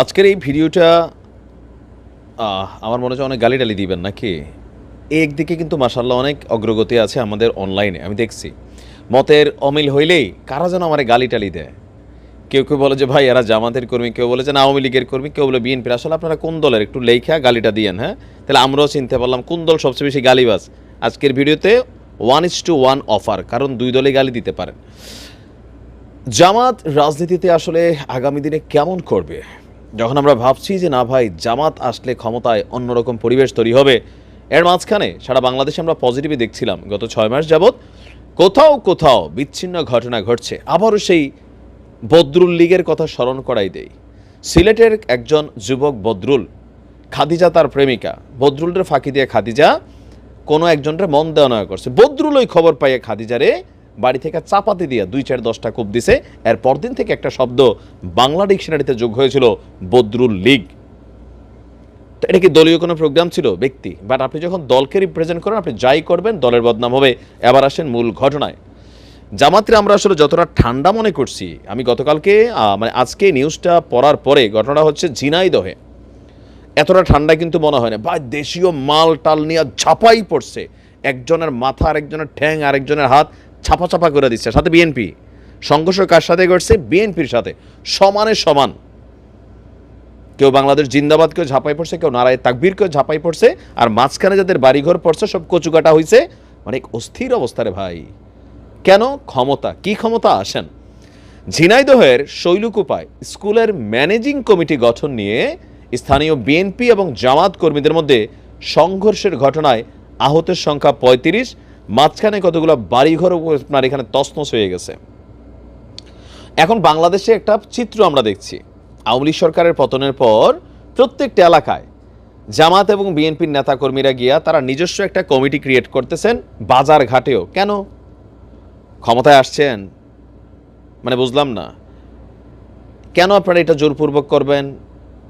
আজকের এই ভিডিওটা আমার মনে হচ্ছে অনেক গালি টালি দিবেন নাকি? একদিকে কিন্তু মাসাল্লাহ অনেক অগ্রগতি আছে আমাদের অনলাইনে আমি দেখছি। মতের অমিল হইলেই কারা যেন আমার গালি টালি দেয়? কেউ কেউ বলে যে, ভাই, এরা জামাতের কর্মী। কেউ বলে যে, না, আওয়ামী লীগের কর্মী। কেউ বলে, বিএনপির। আসলে আপনারা কোন দলের? একটু লেখা গালিটা দিয়েন হ্যাঁ? তাহলে আমরাও চিনতে পারলাম কোন দল সবচেয়ে বেশি গালিবাজ। আজকের ভিডিওতে one is two one offer কারণ দুই দলে গালি দিতে পারেন। জামাত রাজনীতিতে আসলে আগামী দিনে কেমন করবে? যখন আমরা ভাবছি যে না ভাই, জামাত আসলে ক্ষমতায় অন্যরকম পরিবেশ তৈরি হবে, এর মাঝখানে সারা বাংলাদেশে আমরা পজিটিভই দেখছিলাম গত ছয় মাস যাবৎ। কোথাও কোথাও বিচ্ছিন্ন ঘটনা ঘটছে। আবারও সেই বদরুল লীগের কথা স্মরণ করাই দেই। সিলেটের একজন যুবক বদরুল, খাদিজা তার প্রেমিকা। বদরুলের ফাঁকি দিয়ে খাদিজা কোনো একজনের মন দেওয়া করছে। বদরুল ওই খবর পাইয়ে খাদিজারে বাড়ি থেকে চাপাতি দিয়ে দুই চার দশটা কূপ দিছে। এর পরদিন থেকে একটা শব্দ বাংলা ডিকশনারিতে যোগ হয়েছিল, বদরুল লীগ। তো এটা কি দলীয় কোনো প্রোগ্রাম ছিল? ব্যক্তি। বাট আপনি যখন দলকে রিপ্রেজেন্ট করেন, আপনি যাই করবেন, দলের বদনাম হবে। এবার আসেন মূল ঘটনায়। জামাতের আমরা আসলে যতটা ঠান্ডা মনে করছি, আমি গতকালকে মানে আজকে নিউজটা পড়ার পরে ঘটনা হচ্ছে ঝিনাইদহে এতটা ঠান্ডা কিন্তু মনে হয় না। বা দেশীয় মাল টাল নিয়ে ঝাপাই পড়ছে। একজনের মাথা, আরেকজনের ঠ্যাং, আরেকজনের হাত ছাপা ছাপা করে দিচ্ছে। সাথে বিএনপি। সংঘর্ষ কার সাথে করছে বিএনপির সাথে। সমানে সমান। কেউ বাংলাদেশ জিন্দাবাদ কেউ ঝাঁপাই পড়ছে, কেউ নারায় তাকবীর কেউ ঝাঁপাই পড়ছে, আর মাঝখানে যাদের বাড়িঘর পড়ছে, সব কচুকাটা হয়েছে অনেক অস্থির অবস্থারে ভাই। কেন? ক্ষমতা। কি ক্ষমতা? আসেন। ঝিনাইদহের শৈলকুপায় স্কুলের ম্যানেজিং কমিটি গঠন নিয়ে স্থানীয় বিএনপি এবং জামাত কর্মীদের মধ্যে সংঘর্ষের ঘটনায় আহতের সংখ্যা পঁয়ত্রিশ মাঝখানে কতগুলো বাড়িঘর আপনার এখানে তছনছ হয়ে গেছে। এখন বাংলাদেশে একটা চিত্র আমরা দেখছি। আওয়ামী সরকারের পতনের পর প্রত্যেকটা এলাকায় জামাত এবং বিএনপির নেতাকর্মীরা গিয়া তারা নিজস্ব একটা কমিটি ক্রিয়েট করতেছেন বাজার ঘাটেও। কেন? ক্ষমতায় আসছেন? মানে বুঝলাম না। কেন আপনারা এটা জোরপূর্বক করবেন?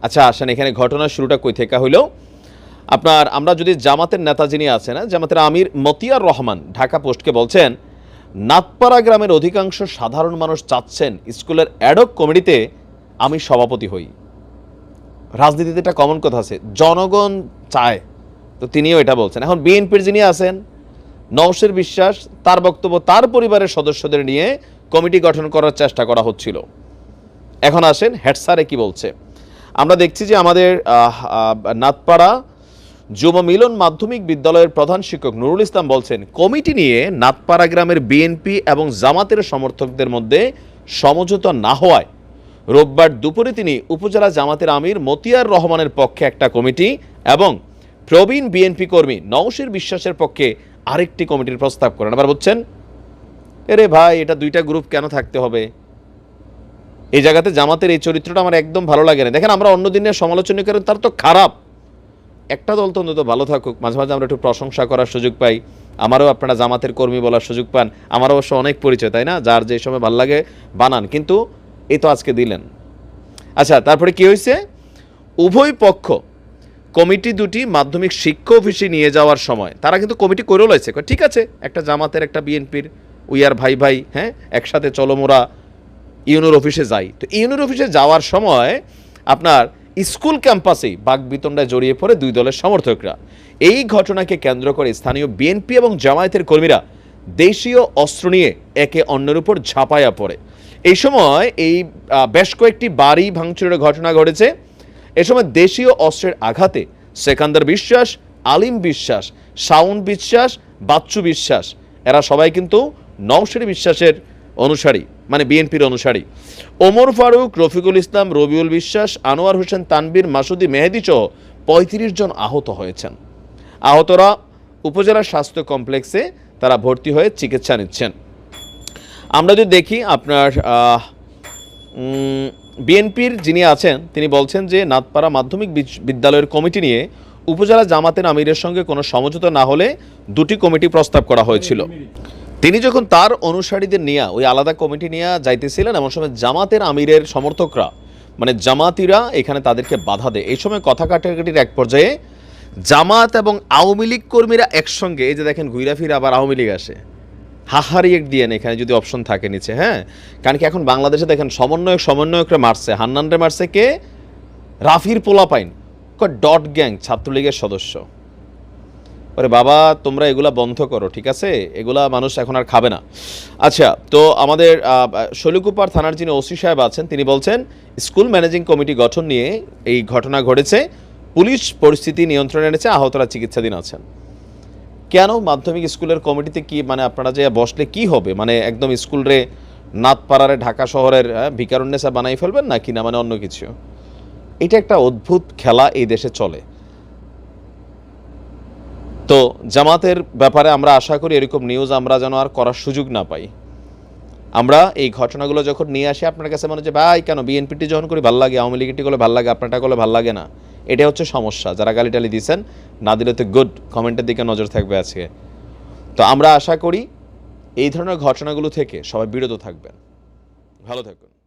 আচ্ছা আসেন, এখানে ঘটনার শুরুটা কই থেকে হইল? আপনার আমরা যদি জামাতের নেতা যিনি আছেন হ্যাঁ, জামাতের আমির মতিয়ার রহমান ঢাকা পোস্টকে বলছেন নাতপাড়া গ্রামের অধিকাংশ সাধারণ মানুষ চাচ্ছেন স্কুলের অ্যাডক কমিটিতে আমি সভাপতি হই। রাজনীতিতে একটা কমন কথা আছে জনগণ চায়। তো তিনিও এটা বলছেন। এখন বিএনপির যিনি আছেন নওশের বিশ্বাস তার বক্তব্য তার পরিবারের সদস্যদের নিয়ে কমিটি গঠন করার চেষ্টা করা হচ্ছিল। এখন আসেন হেড স্যারে কি বলছে। আমরা দেখছি যে আমাদের নাতপাড়া যুব মিলন মাধ্যমিক বিদ্যালয়ের প্রধান শিক্ষক নুরুল ইসলাম বলছেন, কমিটি নিয়ে নাতপাড়া গ্রামের বিএনপি এবং জামাতের সমর্থকদের মধ্যে সমঝোতা না হওয়ায় রোববার দুপুরে তিনি উপজেলা জামাতের আমির মতিয়ার রহমানের পক্ষে একটা কমিটি এবং প্রবীণ বিএনপি কর্মী নওশির বিশ্বাসের পক্ষে আরেকটি কমিটির প্রস্তাব করেন। আবার বলছেন, এরে ভাই, এটা দুইটা গ্রুপ কেন থাকতে হবে? এই জায়গাতে জামাতের এই চরিত্রটা আমার একদম ভালো লাগে না। দেখেন, আমরা অন্য দিনের সমালোচনা করেন, তার তো খারাপ। একটা দল তো অন্তত ভালো থাকুক, মাঝে মাঝে আমরা একটু প্রশংসা করার সুযোগ পাই, আমারও আপনারা জামাতের কর্মী বলার সুযোগ পান, আমার অবশ্য অনেক পরিচয়, তাই না? যার যে সময় ভালো লাগে বানান, কিন্তু এই তো আজকে দিলেন। আচ্ছা তারপরে কি হয়েছে? উভয় পক্ষ কমিটি দুটি মাধ্যমিক শিক্ষা অফিসে নিয়ে যাওয়ার সময়, তারা কিন্তু কমিটি করেও লাইছে ঠিক আছে, একটা জামাতের, একটা বিএনপির উইয়ার ভাই ভাই হ্যাঁ একসাথে চলো মোরা ইউনোর অফিসে যাই। তো ইউনোর অফিসে যাওয়ার সময় আপনার স্কুল ক্যাম্পাসেই বাগবিতণ্ডায় জড়িয়ে পড়ে দুই দলের সমর্থকরা। এই ঘটনাকে কেন্দ্র করে স্থানীয় বিএনপি এবং জামায়াতের কর্মীরা দেশীয় অস্ত্র নিয়ে একে অন্যের উপর ঝাঁপায়া পড়ে। এই সময় এই বেশ কয়েকটি বাড়ি ভাঙচুরের ঘটনা ঘটেছে। এ সময় দেশীয় অস্ত্রের আঘাতে সেকান্দার বিশ্বাস, আলিম বিশ্বাস শাউন বিশ্বাস, বাচ্চু বিশ্বাস, এরা সবাই কিন্তু নওশের বিশ্বাসের অনুসারী মানে বিএনপির অনুসারী। ওমর ফারুক, রফিকুল ইসলাম, রবিউল বিশ্বাস, আনোয়ার হোসেন তানবীর মাসুদি মেহেদি সহ পঁয়ত্রিশ জন আহত হয়েছেন। আহতরা উপজেলা স্বাস্থ্য কমপ্লেক্সে তারা ভর্তি হয়ে চিকিৎসা নিচ্ছেন। আমরা যদি দেখি আপনার বিএনপির যিনি আছেন, তিনি বলছেন যে নাতপাড়া মাধ্যমিক বিদ্যালয়ের কমিটি নিয়ে উপজেলা জামাতের আমিরের সঙ্গে কোনো সমঝোতা না হলে দুটি কমিটি প্রস্তাব করা হয়েছিল। তিনি যখন তার অনুসারীদের নিয়ে, ওই আলাদা কমিটি নিয়ে যাইতেছিলেন, এমন সময় জামাতের আমিরের সমর্থকরা মানে জামাতিরা এখানে তাদেরকে বাধা দেয়। এই সময় কথা কাটাকাটির এক পর্যায়ে জামাত এবং আওয়ামী লীগ কর্মীরা একসঙ্গে, এই যে দেখেন ঘুরা ফিরে আবার আওয়ামী লীগ আসে। হাহারিয়েক দিয়ে এখানে যদি অপশন থাকে নিচে হ্যাঁ? কারণ কি এখন বাংলাদেশে দেখেন সমন্বয়ক, সমন্বয়করা মারছে। হান্নানরে মারছে কে? রাফির পোলাপাইন ডট গ্যাং, ছাত্রলীগের সদস্য। আরে বাবা, তোমরা এগুলা বন্ধ করো, ঠিক আছে? এগুলা মানুষ এখন আর খাবে না। আচ্ছা তো আমাদের শৈলকুপার থানার যিনি ওসি সাহেব আছেন, তিনি বলছেন, স্কুল ম্যানেজিং কমিটি গঠন নিয়ে এই ঘটনা ঘটেছে। পুলিশ পরিস্থিতি নিয়ন্ত্রণে এনেছে, আহতরা চিকিৎসাধীন আছেন। কেন মাধ্যমিক স্কুলের কমিটিতে কি মানে আপনারা যে বসলে কি হবে? মানে একদম স্কুল রে নাথপাড়ারে ঢাকা শহরের ভিকারুন্নেসা বানাই ফেলবেন নাকি না মানে অন্য কিছু? এটা একটা অদ্ভুত খেলা এই দেশে চলে। তো জামাতের ব্যাপারে আমরা আশা করি এরকম নিউজ আমরা যেন আর করার সুযোগ না পাই। আমরা এই ঘটনাগুলো যখন নিয়ে আসি, আপনার কাছে মনে হচ্ছে, ভাই, কেন বিএনপিটি যখন করি, ভালো লাগে? আওয়ামী লীগটি করলে ভালো লাগে, আপনারটা করলে ভালো লাগে না? এটা হচ্ছে সমস্যা। যারা গালি টালি দিয়েছেন না দিলে তো গুড কমেন্টের দিকে নজর থাকবে আজকে। তো আমরা আশা করি এই ধরনের ঘটনাগুলো থেকে সবাই বিরত থাকবেন। ভালো থাকুন।